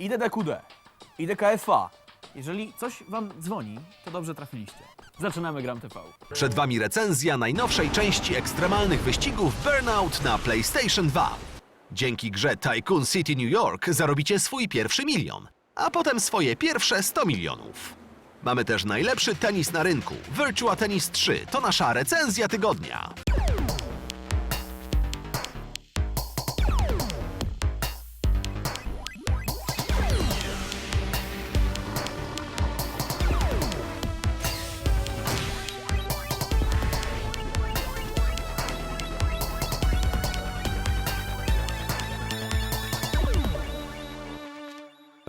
i DDQD, i DKFA. Jeżeli coś wam dzwoni, to dobrze trafiliście. Zaczynamy Gram TV. Przed Wami recenzja najnowszej części ekstremalnych wyścigów Burnout na PlayStation 2. Dzięki grze Tycoon City New York zarobicie swój pierwszy milion, a potem swoje pierwsze 100 milionów. Mamy też najlepszy tenis na rynku. Virtua Tennis 3 to nasza recenzja tygodnia.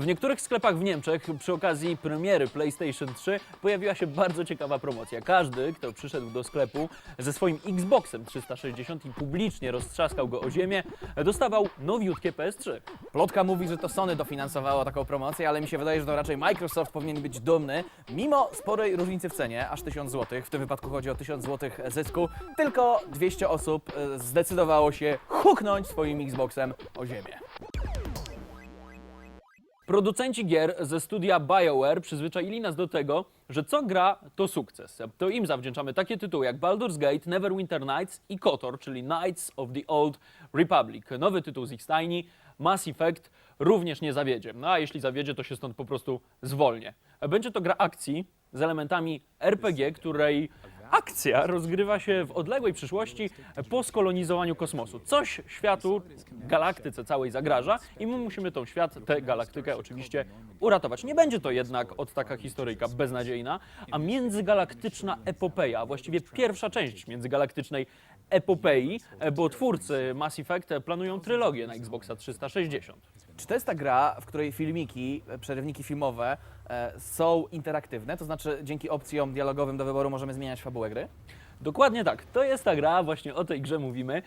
W niektórych sklepach w Niemczech przy okazji premiery PlayStation 3 pojawiła się bardzo ciekawa promocja. Każdy, kto przyszedł do sklepu ze swoim Xboxem 360 i publicznie roztrzaskał go o ziemię, dostawał nowiutkie PS3. Plotka mówi, że to Sony dofinansowało taką promocję, ale mi się wydaje, że to raczej Microsoft powinien być dumny. Mimo sporej różnicy w cenie, aż 1000 zł, w tym wypadku chodzi o 1000 zł zysku, tylko 200 osób e, zdecydowało się huknąć swoim Xboxem o ziemię. Producenci gier ze studia BioWare przyzwyczaili nas do tego, że co gra to sukces. To im zawdzięczamy takie tytuły jak Baldur's Gate, Neverwinter Nights i KOTOR, czyli Knights of the Old Republic. Nowy tytuł z ich stajni, Mass Effect, również nie zawiedzie. No a jeśli zawiedzie, to się stąd po prostu zwolnię. Będzie to gra akcji z elementami RPG, której akcja rozgrywa się w odległej przyszłości po skolonizowaniu kosmosu. Coś światu, galaktyce całej zagraża i my musimy tą świat, tę galaktykę oczywiście uratować. Nie będzie to jednak od taka historyjka beznadziejna, a międzygalaktyczna epopeja, właściwie pierwsza część międzygalaktycznej epopei, bo twórcy Mass Effect planują trylogię na Xboxa 360. Czy to jest ta gra, w której filmiki, e, przerywniki filmowe e, są interaktywne, to znaczy dzięki opcjom dialogowym do wyboru możemy zmieniać fabułę gry? Dokładnie tak. To jest ta gra, właśnie o tej grze mówimy.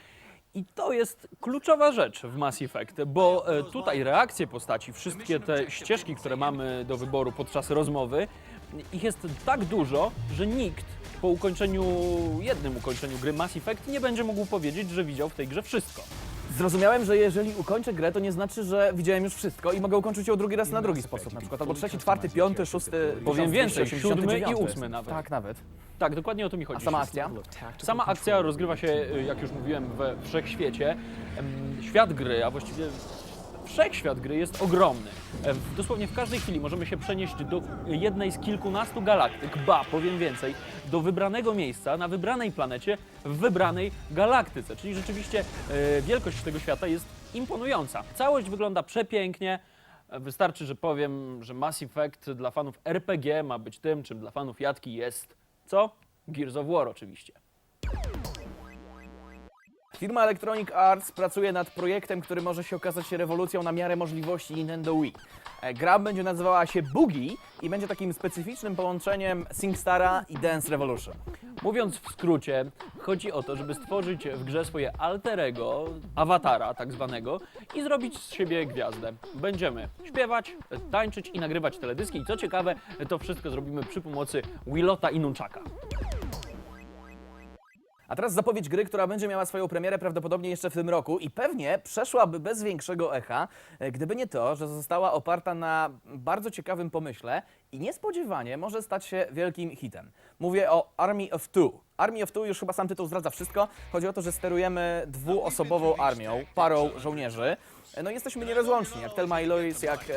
I to jest kluczowa rzecz w Mass Effect, bo e, tutaj reakcje postaci, wszystkie te ścieżki, które mamy do wyboru podczas rozmowy, ich jest tak dużo, że nikt po ukończeniu, jednym ukończeniu gry Mass Effect nie będzie mógł powiedzieć, że widział w tej grze wszystko. Zrozumiałem, że jeżeli ukończę grę, to nie znaczy, że widziałem już wszystko i mogę ukończyć ją drugi raz na drugi sposób na przykład, albo trzeci, czwarty, piąty, szósty, Powiem więcej, 1289. siódmy i ósmy nawet. Tak, nawet. Tak, dokładnie o to mi chodzi. A sama akcja? Sama akcja rozgrywa się, y, jak już mówiłem, we wszechświecie. Świat gry, a właściwie wszechświat gry jest ogromny. E, Dosłownie w każdej chwili możemy się przenieść do jednej z kilkunastu galaktyk, ba, powiem więcej, do wybranego miejsca na wybranej planecie w wybranej galaktyce. Czyli rzeczywiście e, wielkość tego świata jest imponująca. Całość wygląda przepięknie. E, Wystarczy, że powiem, że Mass Effect dla fanów RPG ma być tym, czym dla fanów jatki jest co? Gears of War oczywiście. Firma Electronic Arts pracuje nad projektem, który może się okazać rewolucją na miarę możliwości Nintendo Wii. E, Gra będzie nazywała się Boogie i będzie takim specyficznym połączeniem SingStara i Dance Revolution. Mówiąc w skrócie, chodzi o to, żeby stworzyć w grze swoje alterego, awatara tak zwanego i zrobić z siebie gwiazdę. Będziemy śpiewać, tańczyć i nagrywać teledyski i co ciekawe, to wszystko zrobimy przy pomocy Willota i Nunchaka. A teraz zapowiedź gry, która będzie miała swoją premierę prawdopodobnie jeszcze w tym roku i pewnie przeszłaby bez większego echa, e, gdyby nie to, że została oparta na bardzo ciekawym pomyśle i niespodziewanie może stać się wielkim hitem. Mówię o Army of Two. Army of Two, już chyba sam tytuł zdradza wszystko. Chodzi o to, że sterujemy dwuosobową armią, parą żołnierzy. E, No jesteśmy nierozłączni, jak Thelma i Louise, jak e,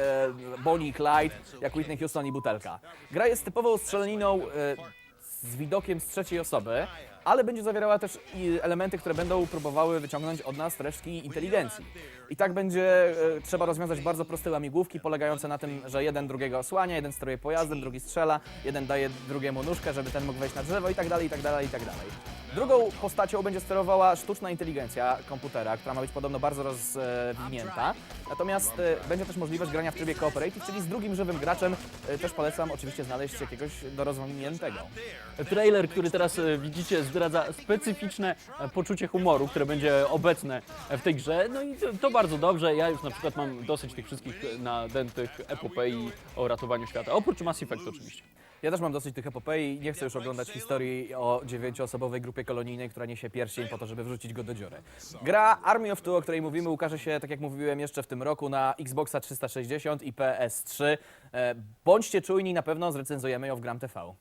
Bonnie i Clyde, jak Whitney Houston i Butelka. Gra jest typową strzelaniną e, z widokiem z trzeciej osoby, ale będzie zawierała też elementy, które będą próbowały wyciągnąć od nas resztki inteligencji. I tak będzie e, trzeba rozwiązać bardzo proste łamigłówki, polegające na tym, że jeden drugiego osłania, jeden steruje pojazdem, drugi strzela, jeden daje drugiemu nóżkę, żeby ten mógł wejść na drzewo i tak dalej, i tak dalej, i tak dalej. Drugą postacią będzie sterowała sztuczna inteligencja komputera, która ma być podobno bardzo rozwinięta. Natomiast e, będzie też możliwość grania w trybie cooperative, czyli z drugim żywym graczem. E, Też polecam oczywiście znaleźć jakiegoś do. Trailer, który teraz e, widzicie, zdradza specyficzne poczucie humoru, które będzie obecne w tej grze. No i to, to bardzo dobrze. Ja już na przykład mam dosyć tych wszystkich nadętych epopei o ratowaniu świata. Oprócz Mass Effect oczywiście. Ja też mam dosyć tych epopei i nie chcę już oglądać historii o dziewięcioosobowej grupie kolonijnej, która niesie pierścień po to, żeby wrzucić go do dziury. Gra Army of Two, o której mówimy, ukaże się, tak jak mówiłem, jeszcze w tym roku na Xboxa 360 i PS3. E, Bądźcie czujni, na pewno zrecenzujemy ją w Gram TV.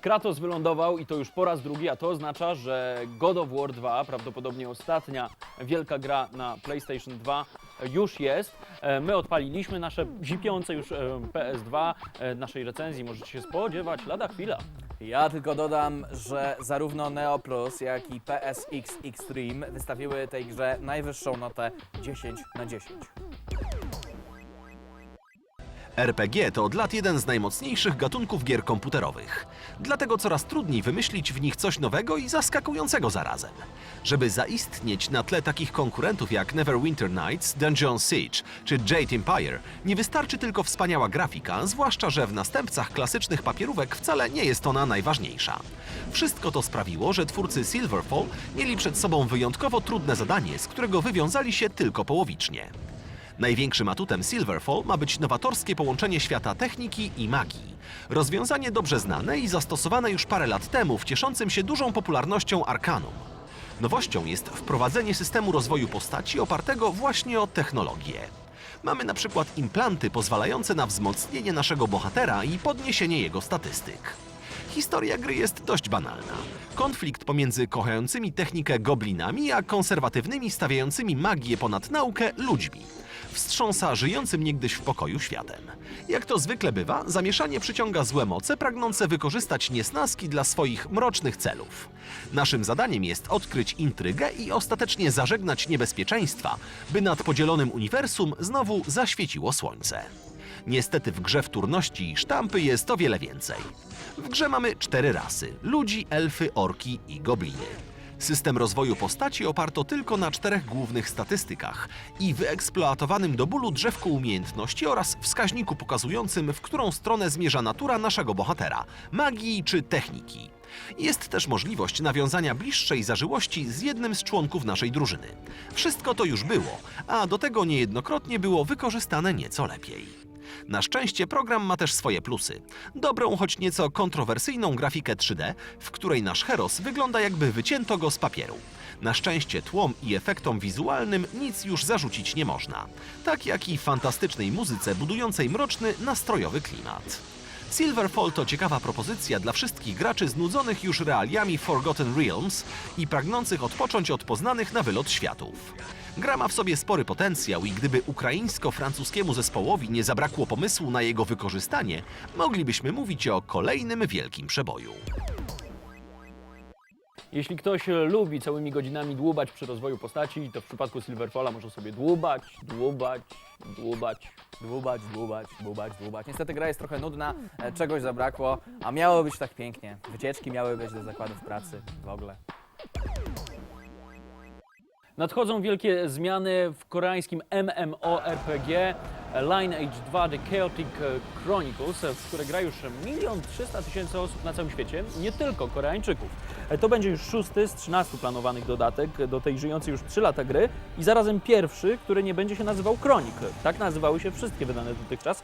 Kratos wylądował i to już po raz drugi, a to oznacza, że God of War 2, prawdopodobnie ostatnia wielka gra na PlayStation 2, już jest. E, My odpaliliśmy nasze zipiące już e, PS2 e, naszej recenzji. Możecie się spodziewać lada chwila. Ja tylko dodam, że zarówno Neo Plus, jak i PSX Extreme wystawiły tej grze najwyższą notę 10 na 10. RPG to od lat jeden z najmocniejszych gatunków gier komputerowych. Dlatego coraz trudniej wymyślić w nich coś nowego i zaskakującego zarazem. Żeby zaistnieć na tle takich konkurentów jak Neverwinter Nights, Dungeon Siege czy Jade Empire, nie wystarczy tylko wspaniała grafika, zwłaszcza że w następcach klasycznych papierówek wcale nie jest ona najważniejsza. Wszystko to sprawiło, że twórcy Silverfall mieli przed sobą wyjątkowo trudne zadanie, z którego wywiązali się tylko połowicznie. Największym atutem Silverfall ma być nowatorskie połączenie świata techniki i magii. Rozwiązanie dobrze znane i zastosowane już parę lat temu w cieszącym się dużą popularnością Arcanum. Nowością jest wprowadzenie systemu rozwoju postaci opartego właśnie o technologię. Mamy na przykład implanty pozwalające na wzmocnienie naszego bohatera i podniesienie jego statystyk. Historia gry jest dość banalna. Konflikt pomiędzy kochającymi technikę goblinami, a konserwatywnymi stawiającymi magię ponad naukę ludźmi. Wstrząsa żyjącym niegdyś w pokoju światem. Jak to zwykle bywa, zamieszanie przyciąga złe moce pragnące wykorzystać niesnaski dla swoich mrocznych celów. Naszym zadaniem jest odkryć intrygę i ostatecznie zażegnać niebezpieczeństwa, by nad podzielonym uniwersum znowu zaświeciło słońce. Niestety w grze wtórności i sztampy jest o wiele więcej. W grze mamy cztery rasy: ludzi, elfy, orki i gobliny. System rozwoju postaci oparto tylko na czterech głównych statystykach i wyeksploatowanym do bólu drzewku umiejętności oraz wskaźniku pokazującym, w którą stronę zmierza natura naszego bohatera magii czy techniki. Jest też możliwość nawiązania bliższej zażyłości z jednym z członków naszej drużyny. Wszystko to już było, a do tego niejednokrotnie było wykorzystane nieco lepiej. Na szczęście program ma też swoje plusy. Dobrą, choć nieco kontrowersyjną grafikę 3D, w której nasz heros wygląda jakby wycięto go z papieru. Na szczęście tłom i efektom wizualnym nic już zarzucić nie można. Tak jak i fantastycznej muzyce budującej mroczny, nastrojowy klimat. Silverfall to ciekawa propozycja dla wszystkich graczy znudzonych już realiami Forgotten Realms i pragnących odpocząć od poznanych na wylot światów. Gra ma w sobie spory potencjał i gdyby ukraińsko-francuskiemu zespołowi nie zabrakło pomysłu na jego wykorzystanie, moglibyśmy mówić o kolejnym wielkim przeboju. Jeśli ktoś lubi całymi godzinami dłubać przy rozwoju postaci, to w przypadku Silverfalla może sobie dłubać, dłubać, dłubać. Dłubać, dłubać, dłubać, dłubać. Niestety gra jest trochę nudna, e, czegoś zabrakło, a miało być tak pięknie. Wycieczki miały być do zakładów pracy, w ogóle. Nadchodzą wielkie zmiany w koreańskim MMORPG Lineage 2 The Chaotic Chronicles, w które gra już 1 300 tysięcy osób na całym świecie, nie tylko Koreańczyków. To będzie już szósty z 13 planowanych dodatek do tej żyjącej już 3 lata gry i zarazem pierwszy, który nie będzie się nazywał Chronicle. Tak nazywały się wszystkie wydane dotychczas.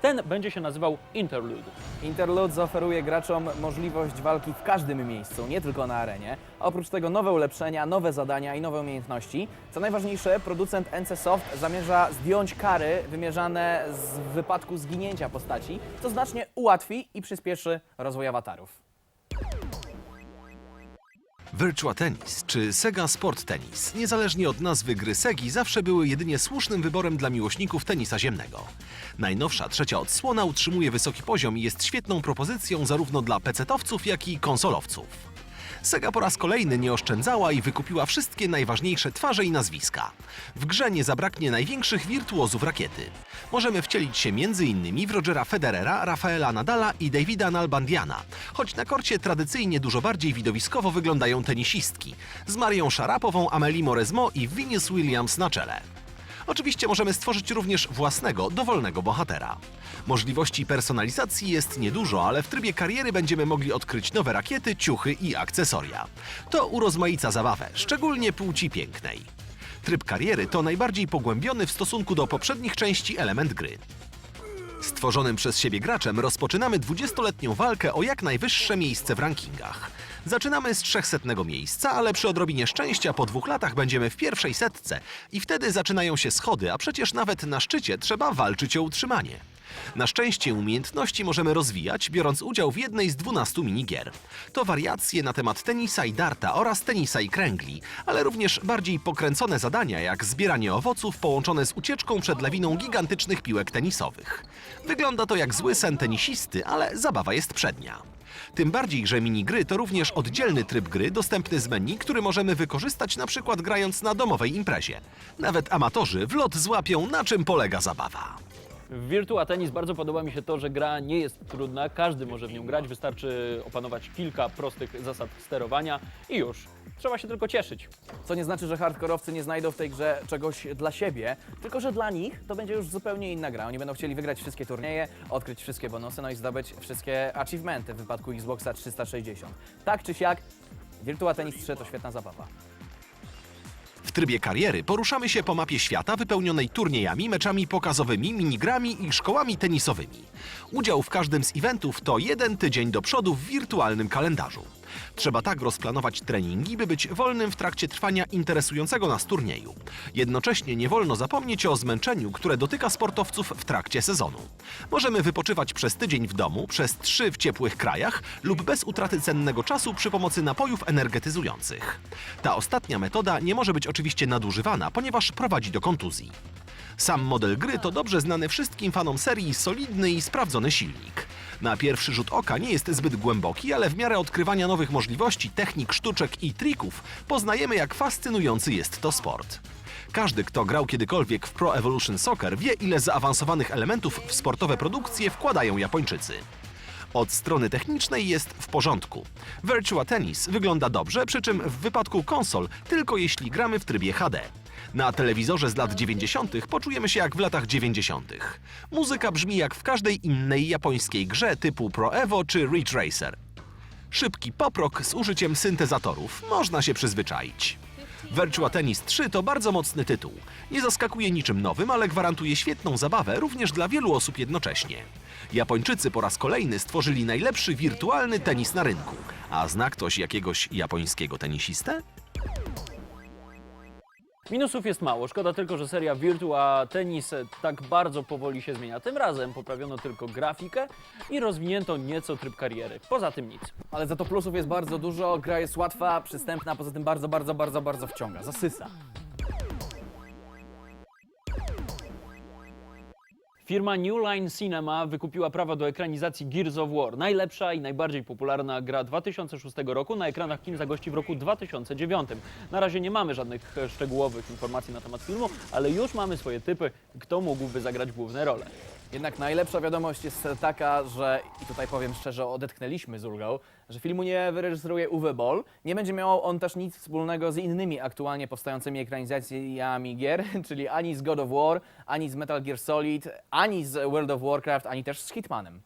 Ten będzie się nazywał Interlude. Interlude zaoferuje graczom możliwość walki w każdym miejscu, nie tylko na arenie. A oprócz tego nowe ulepszenia, nowe zadania i nowe umiejętności. Co najważniejsze, producent NC Soft zamierza zdjąć kary wymierzane z wypadku zginięcia postaci, co znacznie ułatwi i przyspieszy rozwój awatarów. Virtua Tennis czy Sega Sport Tennis, niezależnie od nazwy gry Segi, zawsze były jedynie słusznym wyborem dla miłośników tenisa ziemnego. Najnowsza trzecia odsłona utrzymuje wysoki poziom i jest świetną propozycją zarówno dla pecetowców, jak i konsolowców. Sega po raz kolejny nie oszczędzała i wykupiła wszystkie najważniejsze twarze i nazwiska. W grze nie zabraknie największych wirtuozów rakiety. Możemy wcielić się m.in. w Rogera Federera, Rafaela Nadala i Davida Nalbandiana, choć na korcie tradycyjnie dużo bardziej widowiskowo wyglądają tenisistki, z Marią Szarapową, Amelie Moresmo i Venus Williams na czele. Oczywiście możemy stworzyć również własnego, dowolnego bohatera. Możliwości personalizacji jest niedużo, ale w trybie kariery będziemy mogli odkryć nowe rakiety, ciuchy i akcesoria. To urozmaica zabawę, szczególnie płci pięknej. Tryb kariery to najbardziej pogłębiony w stosunku do poprzednich części element gry. Stworzonym przez siebie graczem rozpoczynamy 20-letnią walkę o jak najwyższe miejsce w rankingach. Zaczynamy z 300 miejsca, ale przy odrobinie szczęścia po dwóch latach będziemy w pierwszej setce i wtedy zaczynają się schody, a przecież nawet na szczycie trzeba walczyć o utrzymanie. Na szczęście umiejętności możemy rozwijać, biorąc udział w jednej z 12 minigier. To wariacje na temat tenisa i darta oraz tenisa i kręgli, ale również bardziej pokręcone zadania jak zbieranie owoców połączone z ucieczką przed lawiną gigantycznych piłek tenisowych. Wygląda to jak zły sen tenisisty, ale zabawa jest przednia. Tym bardziej, że minigry to również oddzielny tryb gry dostępny z menu, który możemy wykorzystać na przykład grając na domowej imprezie. Nawet amatorzy w lot złapią na czym polega zabawa. W Virtua Tennis bardzo podoba mi się to, że gra nie jest trudna, każdy może w nią grać, wystarczy opanować kilka prostych zasad sterowania i już. Trzeba się tylko cieszyć. Co nie znaczy, że hardkorowcy nie znajdą w tej grze czegoś dla siebie, tylko że dla nich to będzie już zupełnie inna gra. Oni będą chcieli wygrać wszystkie turnieje, odkryć wszystkie bonusy, no i zdobyć wszystkie achievementy w wypadku Xboxa 360. Tak czy siak, Virtua Tennis 3 to świetna zabawa. Trybie kariery poruszamy się po mapie świata wypełnionej turniejami, meczami pokazowymi, minigrami i szkołami tenisowymi. Udział w każdym z eventów to jeden tydzień do przodu w wirtualnym kalendarzu. Trzeba tak rozplanować treningi, by być wolnym w trakcie trwania interesującego nas turnieju. Jednocześnie nie wolno zapomnieć o zmęczeniu, które dotyka sportowców w trakcie sezonu. Możemy wypoczywać przez tydzień w domu, przez trzy w ciepłych krajach lub bez utraty cennego czasu przy pomocy napojów energetyzujących. Ta ostatnia metoda nie może być oczywiście nadużywana, ponieważ prowadzi do kontuzji. Sam model gry to dobrze znany wszystkim fanom serii solidny i sprawdzony silnik. Na pierwszy rzut oka nie jest zbyt głęboki, ale w miarę odkrywania nowych możliwości, technik, sztuczek i trików poznajemy, jak fascynujący jest to sport. Każdy, kto grał kiedykolwiek w Pro Evolution Soccer, wie, ile zaawansowanych elementów w sportowe produkcje wkładają Japończycy. Od strony technicznej jest w porządku. Virtua Tennis wygląda dobrze, przy czym w wypadku konsol tylko jeśli gramy w trybie HD. Na telewizorze z lat 90. poczujemy się jak w latach 90. Muzyka brzmi jak w każdej innej japońskiej grze typu Pro Evo czy Ridge Racer. Szybki poprok z użyciem syntezatorów, można się przyzwyczaić. Virtua Tennis 3 to bardzo mocny tytuł. Nie zaskakuje niczym nowym, ale gwarantuje świetną zabawę również dla wielu osób jednocześnie. Japończycy po raz kolejny stworzyli najlepszy wirtualny tenis na rynku. A zna ktoś jakiegoś japońskiego tenisistę? Minusów jest mało, szkoda tylko, że seria Virtua Tennis tak bardzo powoli się zmienia. Tym razem poprawiono tylko grafikę i rozwinięto nieco tryb kariery. Poza tym nic. Ale za to plusów jest bardzo dużo, gra jest łatwa, przystępna, poza tym bardzo, bardzo, bardzo, bardzo wciąga, zasysa. Firma New Line Cinema wykupiła prawa do ekranizacji Gears of War. Najlepsza i najbardziej popularna gra 2006 roku na ekranach kin zagości w roku 2009. Na razie nie mamy żadnych e, szczegółowych informacji na temat filmu, ale już mamy swoje typy, kto mógłby zagrać główne role. Jednak najlepsza wiadomość jest taka, że, i tutaj powiem szczerze, odetchnęliśmy z ulgą, że filmu nie wyreżyseruje Uwe Boll. Nie będzie miał on też nic wspólnego z innymi aktualnie powstającymi ekranizacjami gier, czyli ani z God of War, ani z Metal Gear Solid, ani z World of Warcraft, ani też z Hitmanem.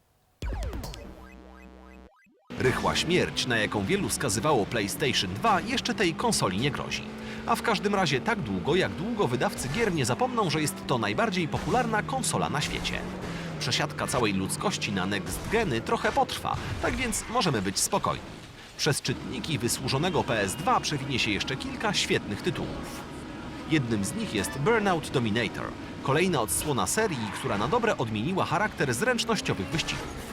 Rychła śmierć, na jaką wielu skazywało PlayStation 2, jeszcze tej konsoli nie grozi. A w każdym razie tak długo, jak długo wydawcy gier nie zapomną, że jest to najbardziej popularna konsola na świecie. Przesiadka całej ludzkości na next geny trochę potrwa, tak więc możemy być spokojni. Przez czytniki wysłużonego PS2 przewinie się jeszcze kilka świetnych tytułów. Jednym z nich jest Burnout Dominator, kolejna odsłona serii, która na dobre odmieniła charakter zręcznościowych wyścigów.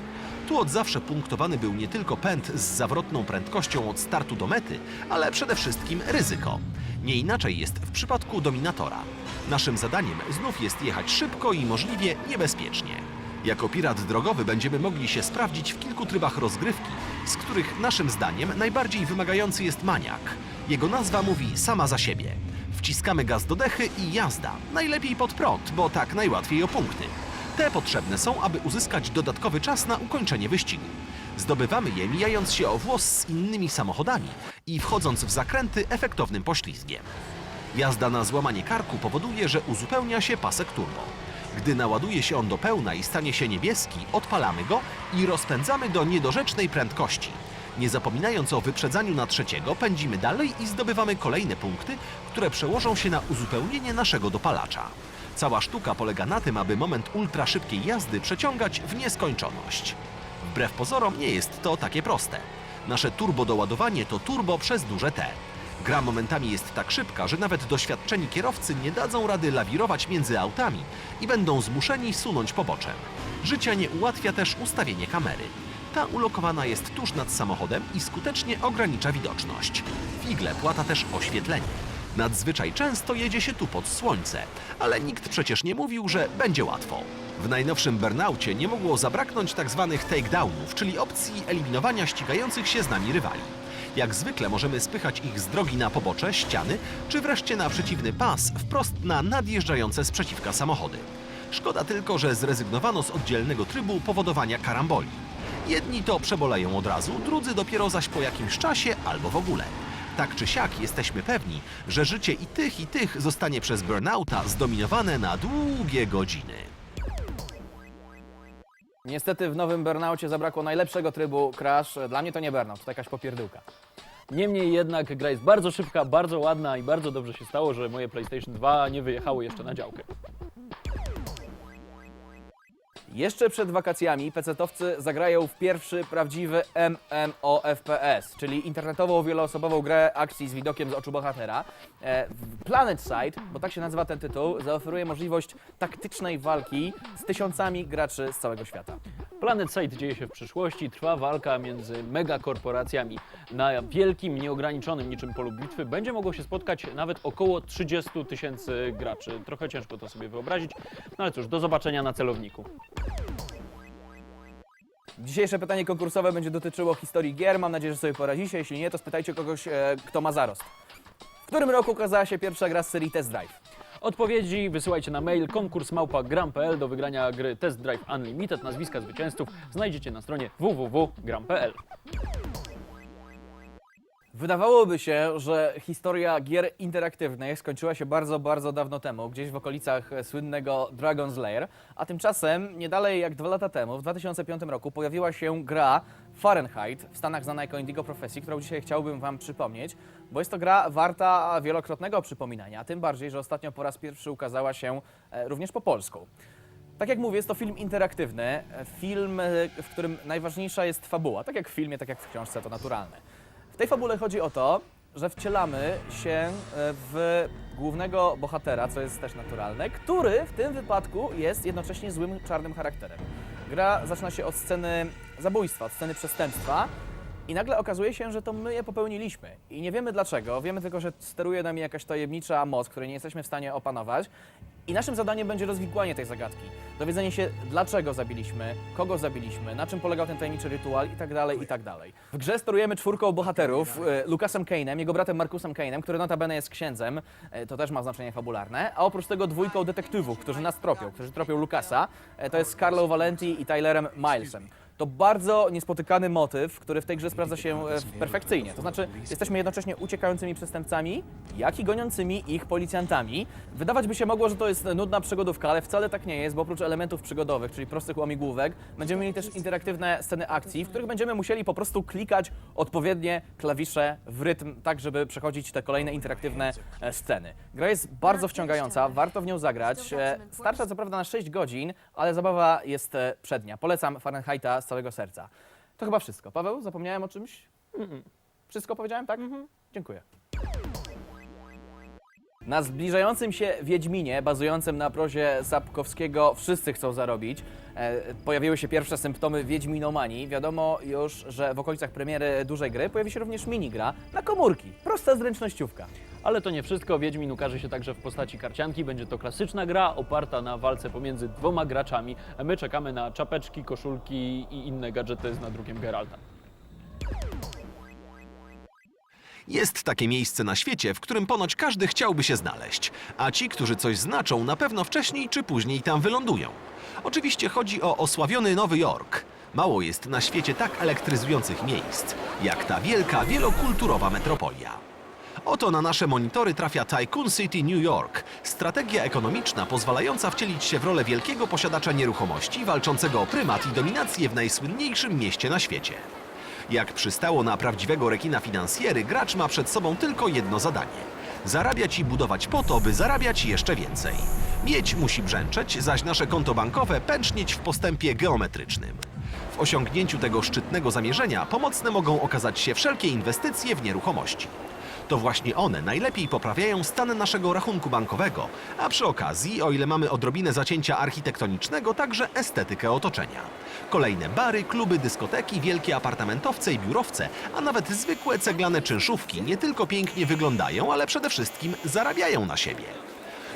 Tu od zawsze punktowany był nie tylko pęd z zawrotną prędkością od startu do mety, ale przede wszystkim ryzyko. Nie inaczej jest w przypadku Dominatora. Naszym zadaniem znów jest jechać szybko i możliwie niebezpiecznie. Jako pirat drogowy będziemy mogli się sprawdzić w kilku trybach rozgrywki, z których naszym zdaniem najbardziej wymagający jest maniak. Jego nazwa mówi sama za siebie. Wciskamy gaz do dechy i jazda. Najlepiej pod prąd, bo tak najłatwiej o punkty. Te potrzebne są, aby uzyskać dodatkowy czas na ukończenie wyścigu. Zdobywamy je mijając się o włos z innymi samochodami i wchodząc w zakręty efektownym poślizgiem. Jazda na złamanie karku powoduje, że uzupełnia się pasek turbo. Gdy naładuje się on do pełna i stanie się niebieski, odpalamy go i rozpędzamy do niedorzecznej prędkości. Nie zapominając o wyprzedzaniu na trzeciego, pędzimy dalej i zdobywamy kolejne punkty, które przełożą się na uzupełnienie naszego dopalacza. Cała sztuka polega na tym, aby moment ultra szybkiej jazdy przeciągać w nieskończoność. Wbrew pozorom nie jest to takie proste. Nasze turbo doładowanie to turbo przez duże T. Gra momentami jest tak szybka, że nawet doświadczeni kierowcy nie dadzą rady lawirować między autami i będą zmuszeni sunąć poboczem. Życia nie ułatwia też ustawienie kamery. Ta ulokowana jest tuż nad samochodem i skutecznie ogranicza widoczność. W igle płata też oświetlenie. Nadzwyczaj często jedzie się tu pod słońce, ale nikt przecież nie mówił, że będzie łatwo. W najnowszym Burnaucie nie mogło zabraknąć tzw. takedownów, czyli opcji eliminowania ścigających się z nami rywali. Jak zwykle możemy spychać ich z drogi na pobocze, ściany, czy wreszcie na przeciwny pas, wprost na nadjeżdżające z przeciwka samochody. Szkoda tylko, że zrezygnowano z oddzielnego trybu powodowania karamboli. Jedni to przebolają od razu, drudzy dopiero zaś po jakimś czasie albo w ogóle. Tak czy siak jesteśmy pewni, że życie i tych i tych zostanie przez burnouta zdominowane na długie godziny. Niestety w nowym Burnaucie zabrakło najlepszego trybu Crash. Dla mnie to nie Burnout, to jakaś popierdółka. Niemniej jednak gra jest bardzo szybka, bardzo ładna i bardzo dobrze się stało, że moje PlayStation 2 nie wyjechało jeszcze na działkę. Jeszcze przed wakacjami PC-towcy zagrają w pierwszy prawdziwy MMOFPS, czyli internetową wieloosobową grę akcji z widokiem z oczu bohatera. E, Planet Side, bo tak się nazywa ten tytuł, zaoferuje możliwość taktycznej walki z tysiącami graczy z całego świata. Planet Side dzieje się w przyszłości, trwa walka między megakorporacjami. Na wielkim, nieograniczonym niczym polu bitwy będzie mogło się spotkać nawet około 30 tysięcy graczy. Trochę ciężko to sobie wyobrazić, no ale cóż, do zobaczenia na celowniku. Dzisiejsze pytanie konkursowe będzie dotyczyło historii gier. Mam nadzieję, że sobie poradzicie. Jeśli nie, to spytajcie kogoś, e, kto ma zarost. W którym roku ukazała się pierwsza gra z serii Test Drive? Odpowiedzi wysyłajcie na mail konkurs małpa gram.pl do wygrania gry Test Drive Unlimited. Nazwiska zwycięzców znajdziecie na stronie www.gram.pl. Wydawałoby się, że historia gier interaktywnych skończyła się bardzo, bardzo dawno temu, gdzieś w okolicach słynnego Dragon's Lair, a tymczasem nie dalej jak dwa lata temu, w 2005 roku, pojawiła się gra Fahrenheit, w Stanach znana jako Indigo Prophecy, którą dzisiaj chciałbym Wam przypomnieć, bo jest to gra warta wielokrotnego przypominania, tym bardziej, że ostatnio po raz pierwszy ukazała się e, również po polsku. Tak jak mówię, jest to film interaktywny, e, film, e, w którym najważniejsza jest fabuła. Tak jak w filmie, tak jak w książce, to naturalne. W tej fabule chodzi o to, że wcielamy się w głównego bohatera, co jest też naturalne, który w tym wypadku jest jednocześnie złym, czarnym charakterem. Gra zaczyna się od sceny zabójstwa, od sceny przestępstwa i nagle okazuje się, że to my je popełniliśmy. I nie wiemy dlaczego, wiemy tylko, że steruje nami jakaś tajemnicza moc, której nie jesteśmy w stanie opanować. I naszym zadaniem będzie rozwikłanie tej zagadki. Dowiedzenie się, dlaczego zabiliśmy, kogo zabiliśmy, na czym polegał ten tajemniczy rytuał i tak dalej, i tak dalej. W grze sterujemy czwórką bohaterów, e, Lukasem Kane'em, jego bratem Markusem Kane'em, który notabene jest księdzem, e, to też ma znaczenie fabularne, a oprócz tego dwójką detektywów, którzy nas tropią, którzy tropią Lukasa, e, to jest Carlo Valenti i Tylerem Milesem. To bardzo niespotykany motyw, który w tej grze sprawdza się e, perfekcyjnie. To znaczy, jesteśmy jednocześnie uciekającymi przestępcami, jak i goniącymi ich policjantami. Wydawać by się mogło, że to jest nudna przygodówka, ale wcale tak nie jest, bo oprócz elementów przygodowych, czyli prostych łamigłówek, będziemy mieli też interaktywne sceny akcji, w których będziemy musieli po prostu klikać odpowiednie klawisze w rytm, tak żeby przechodzić te kolejne interaktywne e, sceny. Gra jest bardzo wciągająca, warto w nią zagrać. E, Starsza co prawda na 6 godzin, ale zabawa jest e, przednia. Polecam Fahrenheita całego serca. To chyba wszystko. Paweł, zapomniałem o czymś? Wszystko powiedziałem, tak? Dziękuję. Na zbliżającym się Wiedźminie, bazującym na prozie Sapkowskiego Wszyscy chcą zarobić, e, pojawiły się pierwsze symptomy Wiedźminomanii. Wiadomo już, że w okolicach premiery dużej gry pojawi się również minigra na komórki. Prosta zręcznościówka. Ale to nie wszystko. Wiedźmin ukaże się także w postaci karcianki. Będzie to klasyczna gra oparta na walce pomiędzy dwoma graczami. My czekamy na czapeczki, koszulki i inne gadżety z nadrukiem Geralta. Jest takie miejsce na świecie, w którym ponoć każdy chciałby się znaleźć, a ci, którzy coś znaczą, na pewno wcześniej czy później tam wylądują. Oczywiście chodzi o osławiony Nowy Jork. Mało jest na świecie tak elektryzujących miejsc, jak ta wielka, wielokulturowa metropolia. Oto na nasze monitory trafia Tycoon City New York, strategia ekonomiczna pozwalająca wcielić się w rolę wielkiego posiadacza nieruchomości walczącego o prymat i dominację w najsłynniejszym mieście na świecie. Jak przystało na prawdziwego rekina finansjery, gracz ma przed sobą tylko jedno zadanie. Zarabiać i budować po to, by zarabiać jeszcze więcej. Miedź musi brzęczeć, zaś nasze konto bankowe pęcznieć w postępie geometrycznym. W osiągnięciu tego szczytnego zamierzenia pomocne mogą okazać się wszelkie inwestycje w nieruchomości. To właśnie one najlepiej poprawiają stan naszego rachunku bankowego, a przy okazji, o ile mamy odrobinę zacięcia architektonicznego, także estetykę otoczenia. Kolejne bary, kluby, dyskoteki, wielkie apartamentowce i biurowce, a nawet zwykłe ceglane czynszówki nie tylko pięknie wyglądają, ale przede wszystkim zarabiają na siebie.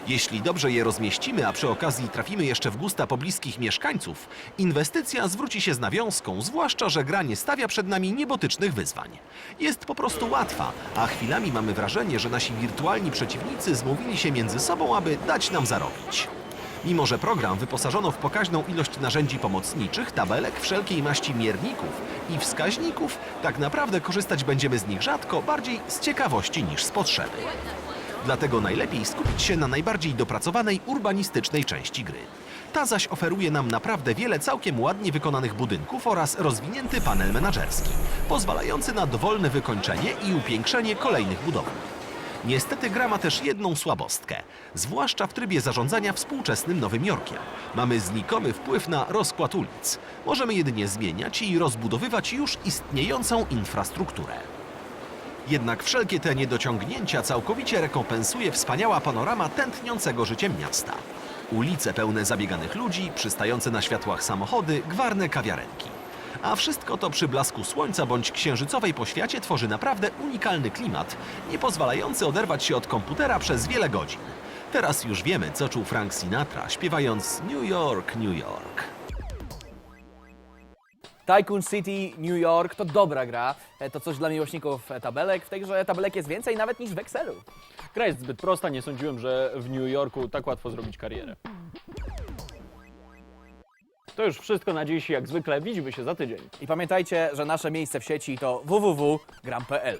Jeśli dobrze je rozmieścimy, a przy okazji trafimy jeszcze w gusta pobliskich mieszkańców, inwestycja zwróci się z nawiązką, zwłaszcza, że gra nie stawia przed nami niebotycznych wyzwań. Jest po prostu łatwa, a chwilami mamy wrażenie, że nasi wirtualni przeciwnicy zmówili się między sobą, aby dać nam zarobić. Mimo, że program wyposażono w pokaźną ilość narzędzi pomocniczych, tabelek, wszelkiej maści mierników i wskaźników, tak naprawdę korzystać będziemy z nich rzadko, bardziej z ciekawości niż z potrzeby. Dlatego najlepiej skupić się na najbardziej dopracowanej urbanistycznej części gry. Ta zaś oferuje nam naprawdę wiele całkiem ładnie wykonanych budynków oraz rozwinięty panel menadżerski, pozwalający na dowolne wykończenie i upiększenie kolejnych budowli. Niestety gra ma też jedną słabostkę, zwłaszcza w trybie zarządzania współczesnym Nowym Jorkiem. Mamy znikomy wpływ na rozkład ulic. Możemy jedynie zmieniać i rozbudowywać już istniejącą infrastrukturę. Jednak wszelkie te niedociągnięcia całkowicie rekompensuje wspaniała panorama tętniącego życiem miasta. Ulice pełne zabieganych ludzi, przystające na światłach samochody, gwarne kawiarenki. A wszystko to przy blasku słońca bądź księżycowej poświacie tworzy naprawdę unikalny klimat, nie pozwalający oderwać się od komputera przez wiele godzin. Teraz już wiemy, co czuł Frank Sinatra, śpiewając New York, New York. Tycoon City New York to dobra gra. E, To coś dla miłośników e, tabelek. W tej grze tabelek jest więcej nawet niż w Excelu. Gra jest zbyt prosta, nie sądziłem, że w New Yorku tak łatwo zrobić karierę. To już wszystko na dziś, jak zwykle widzimy się za tydzień. I pamiętajcie, że nasze miejsce w sieci to www.gram.pl.